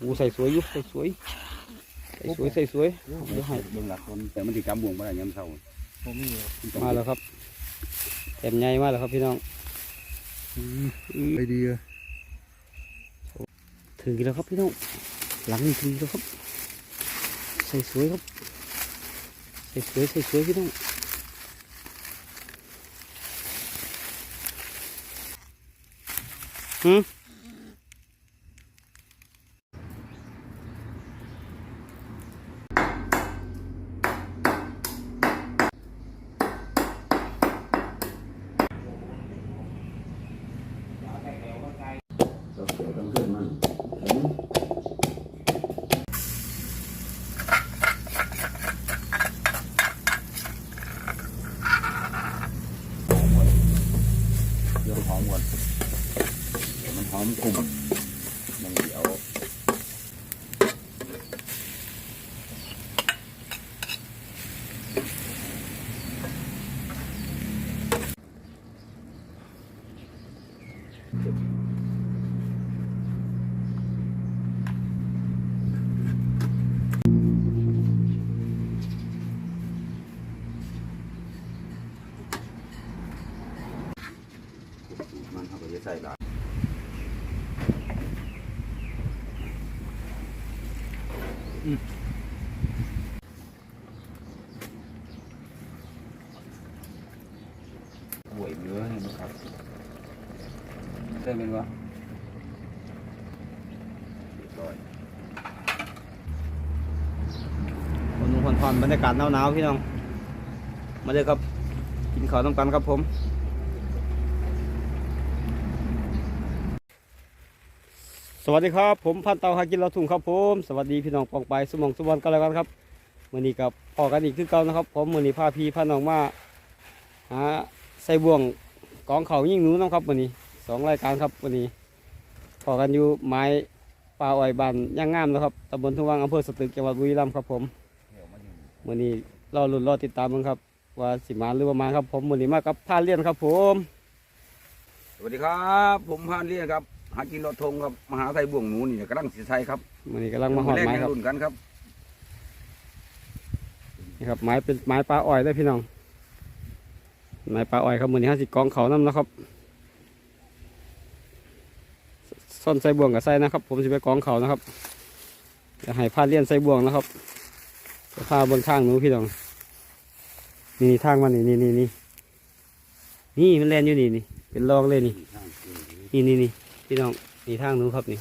อูใส่สวยอยุบใส่สวยใส่สวยใส่สวยเดี๋ยวให้เบื้องหลักคนแต่มันติดจำบ่วงบ่ได้ยามเช้าผมมีมาแล้วครับเต็มใหญ่มากแล้วครับพี่น้องไอเดียถึงแล้วครับพี่น้องหลังนี่ถึงแล้วครับใส่สวยครับใส่สวยใส่สวยพี่น้องหืม เราเสียต้องขึ้นมันเรื่องหอมหมดมันหอมกลุ่มมันเดี๋ยว มันเขาก็จะ ใส่หลายหวยเนื้อนี่นะครับใช่ไหมวะเรียบร้อยคนนุ่งคนทอนบรรยากาศหนาวๆพี่น้อง มาเลยครับ กินข้าวน้ำกันครับผม สวัสดีครับผมพันเตาหากินเราทุ่งครับผมสวัสดีพี่น้องปองไปสมองสมบันกันแล้วกันครับมื่อนี้กับพอกันอีกคือเก่านะครับผมมื่อนี้พาพี่พาน้องมาหาใส่บ่วงกองเขายิ่งหนูน้องครับมื่อนี้สองรายการครับมื่อนี้พอกันอยู่ไม้ป่าอ้อยบานย่างงามนะครับตำบลทุ่งวังอำเภอสตึกจังหวัดบุรีรัมย์ครับผมเดี๋ยวมันอยู่มื่อนี้รอลุ้นรอติดตามมันครับ ว่าสิมาหรือว่ามาครับ ผมมื่อนี้มากับพาเลียนครับผม สวัสดีครับ ผมพานเรียนครับ หากินรถทงครับมหาไทยบ่วงหนูนี่กำลังสิใส่ครับมื่อนี้กำลังมาหอดไม้ครับรุ่นกันครับนี่ครับไม้เป็นไม้ปลาอ้อยเลยพี่น้องไม้ปลาอ้อยครับมื่อนี้ห้าสิกองเขาน้ำนะครับซ่อนใส่บ่วงกับใส่นะครับ ผมจะไปกองเขานะครับจะให้พาเลียนใส่บ่วงนะครับจะพาบนข้างหนูพี่น้องนี่ทางมันนี่นี่นี่นี่นี่มันแลนอยู่นี่นี่เป็นรองเลยนี่นี่นี่นี่ พี่น้องนี่ทางนู้นครับนี่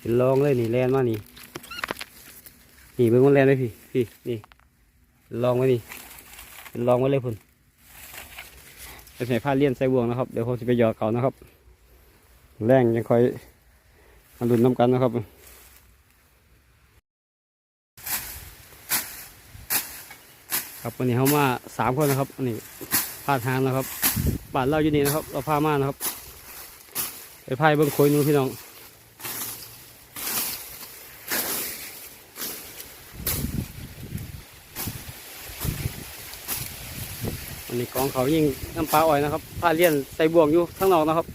เป็นรองเลยนี่แลนมานี่นี่เบิ่งมันแลนเลยพี่พี่นี่เป็นรองไว้นี่เป็นรองไว้เลยพุ่นจะใส่ผ้าเลี่ยนใส่บ่วงนะครับเดี๋ยวผมจะไปหยอดเขานะครับ แรงยังคอยมาลุ้นน้ำกันนะครับครับวันนี้เขามาสามคนนะครับอันนี้พาดทางนะครับบานเราอยู่นี่นะครับเราพามานะครับ ไปพายเบิ้งโคยนูพี่น้องอันนี้กองเขายิ่งน้ำปลาอ่อยนะครับพาเลี่ยนใส่บ่วงอยู่ข้างนอกนะครับ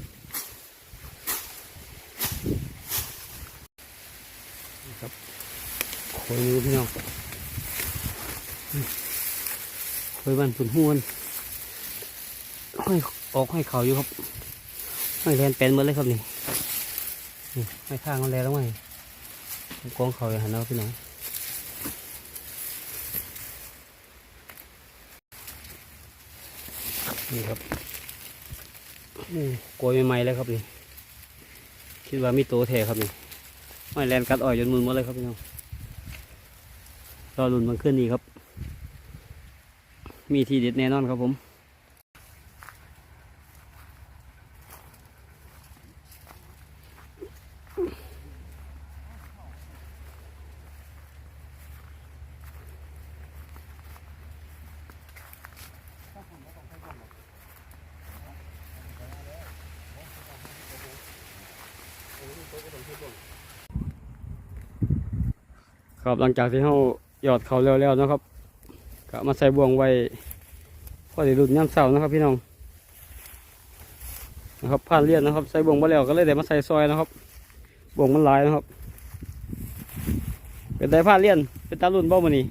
ครับโคยนูพี่น้องโคยมันผุนหวนห้อยออกห้อยเขาอยู่ครับ ไม่แลนเป็นหมดเลยครับนี่นี่ไม่ข้างมันแลนแล้วไงผมกองเขาอย่างนั้นแล้วพี่น้องนี่ครับนี่กลวยใหม่ๆเลยครับนี่คิดว่ามีโตแท้ครับนี่ไม่แลนกัดอ่อยจนมือหมดเลยครับพี่น้องรอลุ่นมันขึ้นนี่ครับ มีทีเด็ดแน่นอนครับผม ครับหลังจากที่เขาหยอดเขาแล้วๆนะครับก็มาใส่บ่วงไว้พอได้รุ่นย่ำเสานะครับ พี่น้องนะครับผ่านเลียนนะครับ ใส่บ่วงมาแล้วก็เลยได้มาใส่ซอยนะครับบ่วงมันหลายนะครับ เป็นไดผ้าเลี่ยนเป็นตาลุ่นบ่มานี่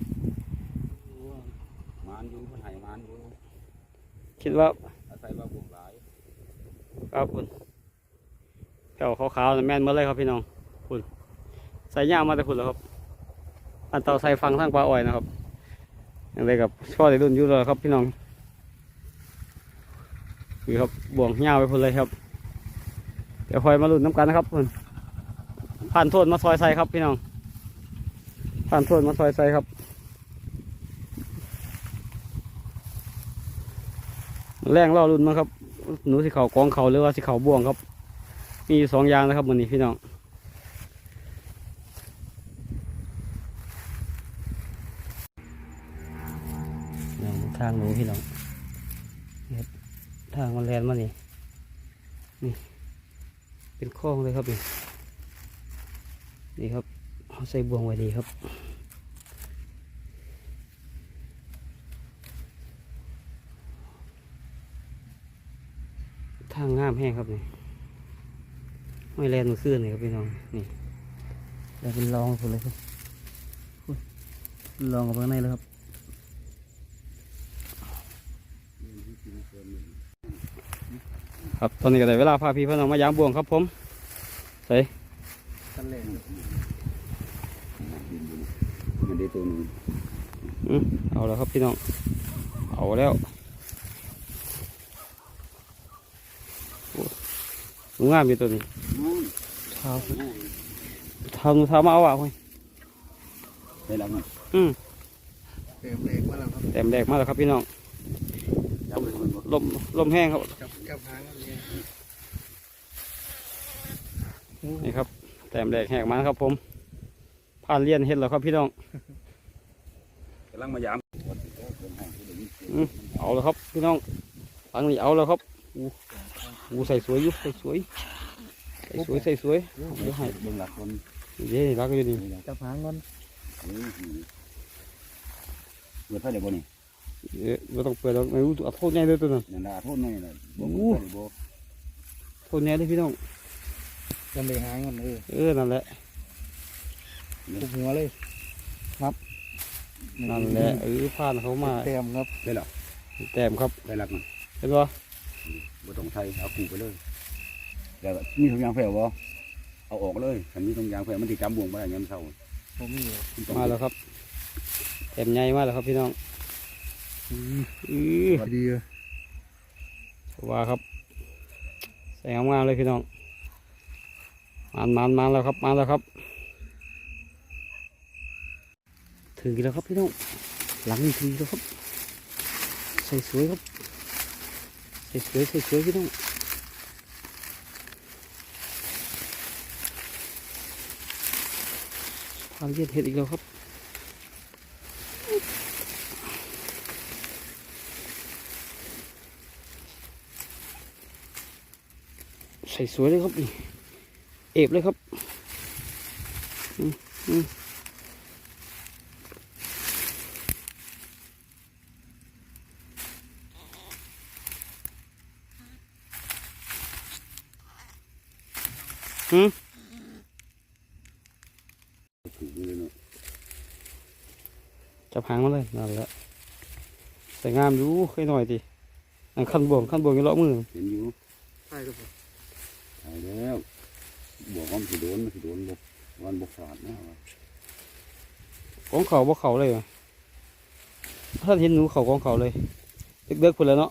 มานอยู่มันให้มานอยู่คิดว่าอาศัยว่าบ่วงหลายครับคุณ แถวขาวๆนะแม่นหมาเลยครับพี่น้องคุณใส่ย่างมาแต่คุณแล้วครับ อันเตาใส่ฟังทางปลาอ้อยนะครับอย่างไรกับช่อในรุ่นยู่แล้วครับพี่น้องนี่ครับบ่วงยาไปพุ่นเลยครับ เดี๋ยวคอยมาลุ้นน้ำกันนะครับคุณผ่านโทษมาซอยใส่ครับพี่น้อง ผ่านโทษมาซอยใส่ครับแรงล่อรุ่นมาครับ หนูสิเขากองเขาหรือว่าสิเขาบ่วงครับ มีสองอย่างนะครับมันนี้พี่น้องทางหนูพี่น้องทางมันแลนมานี่นี่ เป็นคลองเลยครับนี่นี่ครับเขาใส่บ่วงไว้ดีครับทางงามแห้งครับนี่ ไม่แลนมันขึ้นเลยครับพี่น้องนี่แล้วเป็นรองสุดเลยครับลองกับข้างในเลยครับครับตอนนี้ก็ได้เวลาพาพี่เพื่อนน้องมายามบ่วงครับผมใส่กันแรงมันได้ตัวนึงเอาแล้วครับพี่น้อง เอาแล้วโอ้หนูงามอยู่ตัวนี้ นู่นเท้าเท้าหนูเท้ามาเอาอะเว้ยได้แล้วมันอืมเต็มเอกมาแล้วครับแต้มแดกมาแล้วครับพี่น้อง จับไปมันบ่ลมลมแห้งครับ จับจับหางกันเนี่ยนี่ครับ แต้มแดกแหกมาครับผม ผ่านเลียนเห็ดแล้วครับพี่น้อง กำลังมายามอืมเอาแล้วครับพี่น้องตังนี้เอาแล้วครับอู้อู้ใส่สวยอยู่ใส่สวย ใส่สวยใส่สวยเดี๋ยวให้เบิ่งหลักคนเย้รักอยู่นี่จับหางก่อนเฮ้ยเปิดไฟได้บ่นี่เอ๊ะไม่ต้องเปิดแล้วไม่รู้เอาโทษแน่เลยตัวนั้นนั่นล่ะโทษหน่อยน่ะบ่โอ้เปิดไฟได้บ่โทษแน่เลยพี่น้องกันเลยหางก่อนเออเออนั่นแหละปุบหัวเลยนั่นแหละเออผ่านเขามาเต็มครับได้แล้วแต้มครับได้หลักมันเห็นปะบ่ต้องใส่เอาขู่ไปเลย แล้วก็มีถุงยางแผ่วบ่เอาออกเลยคันมีถุงยางแผ่วมันสิจำบ่วงบ่ได้ยามเช้าผมมีนต้องมาแล้วครับแต้มใหญ่มาแล้วครับพี่น้องอือดีเลยว่าครับใส่งามๆเลยพี่น้องมันมันมาแล้วครับมาแล้วครับ ถึงแล้วครับพี่น้องหลังนี่ถึงแล้วครับใส่สวยครับใส่สวยใส่สวยพี่น้อง พาเลียนเห็ดอีกแล้วครับใส่สวยเลยครับนี่เอฟเลยครับอืม อืมถูกเลยเนาะจับหางมาเลยนั่นแหละใส่งามอยู่ค่อยหน่อยดิอันขั้นบ่วงขั้นบ่วงอยู่เลาะมือเห็นอยู่ใช่ครับผมตายแล้วบอกว่ามันสิโดนมันสิโดนบ่วันบ่ขาดนะว่าของเขาบ่เขาเลยว่ะท่านเห็นหนูเขากองเขาเลยเด็กๆพุ่นแล้วเนาะ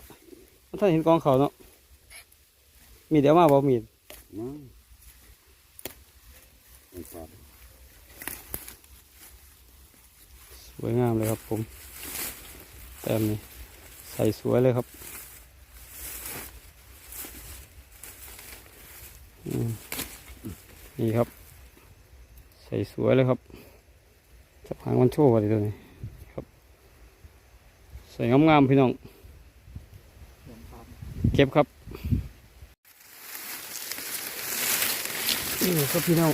ท่านเห็นกองเขาเนาะมีเดี๋ยวมาบ่มีดมามันขาด สวยงามเลยครับผม แต้มนี่ใส่สวยเลยครับอืมนี่ครับ ใส่สวยเลยครับจับหางมันโชว์อะไรตัวนี้ครับ ใส่งามๆพี่น้อง เก็บครับนี่ครับพี่น้อง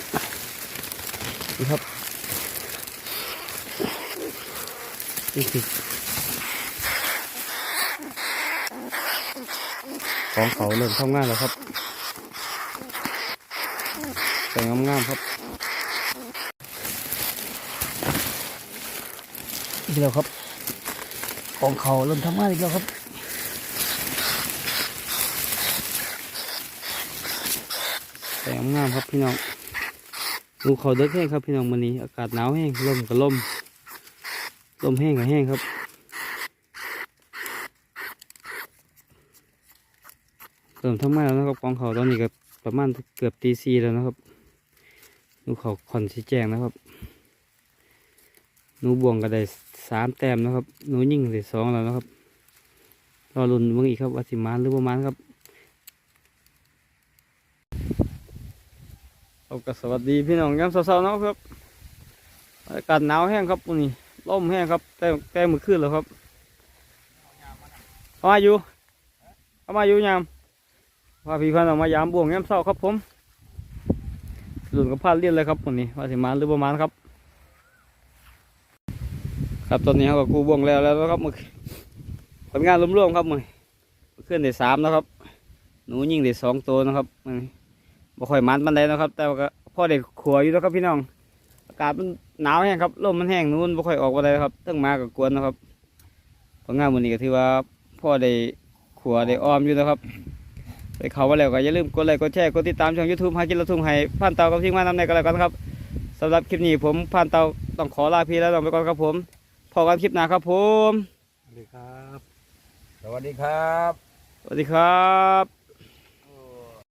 นี่ครับนี่คือ ของเขาเริ่มทำงานแล้วครับแต่งงามๆครับอีกแล้วครับ ของเขาเริ่มทำงานอีกแล้วครับแต่งงามครับพี่น้องดูเขาเด็กแห้งครับพี่น้องวันนี้อากาศหนาวแห้งลมกับลม ลมแห้งกับแห้งครับ เริ่มทำงานแล้วนะครับกองเขาตอนนี้ก็ประมาณเกือบตีซีแล้วนะครับนูเขาคอนสีแจงนะครับนูบวงก็ได้สามแต้มนะครับนูยิ่งได้สองแล้วนะครับรอรุนเมื่ออีกครับว่าสิมานหรือประมาณครับเอากสวัสดีพี่น้องยามเช้าๆนะครับอากาศหนาวแห้งครับวันนี้ ลมแห้งครับ แต่แต่มือขึ้นแล้วครับเข้ามาอยู่เข้ามาอยู่ยามพาพี่พันออกมายามบ่วงยามเศร้าครับผมหลุนกับพาดเลียนเลยครับวันนี้ว่าสิมานหรือประมาณครับ ครับตอนนี้เขาก็กูบ่วงแล้วแล้วนะครับมือผลงานรวมๆครับมือขึ้นได้สามนะครับ หนูยิงได้สองตัวนะครับมือนี้บ่ค่อยมันปันใดนะครับ แต่ว่าก็พ่อได้ขัวอยู่แล้วครับพี่น้อง อากาศมัน หนาวแห้งครับลมมันแห้งหนูมันบ่ค่อยออกมาได้ครับต้องมากับกวนนะครับผลงานวันนี้ก็ถือว่าพ่อได้ขัวได้อ้อมอยู่นะครับไปเขามาแล้วก็อย่าลืมกดไลค์กดแชร์กดติดตามช่อง YouTube หากินละทุ่งให้ผ่านเตากับทีมงานนำในกันแล้วกันครับสำหรับคลิปนี้ผมผ่านเตาต้องขอลาพี่แล้วลองไปก่อนครับผมพอกันคลิปหน้าครับผมสวัสดีครับ สวัสดีครับ สวัสดีครับ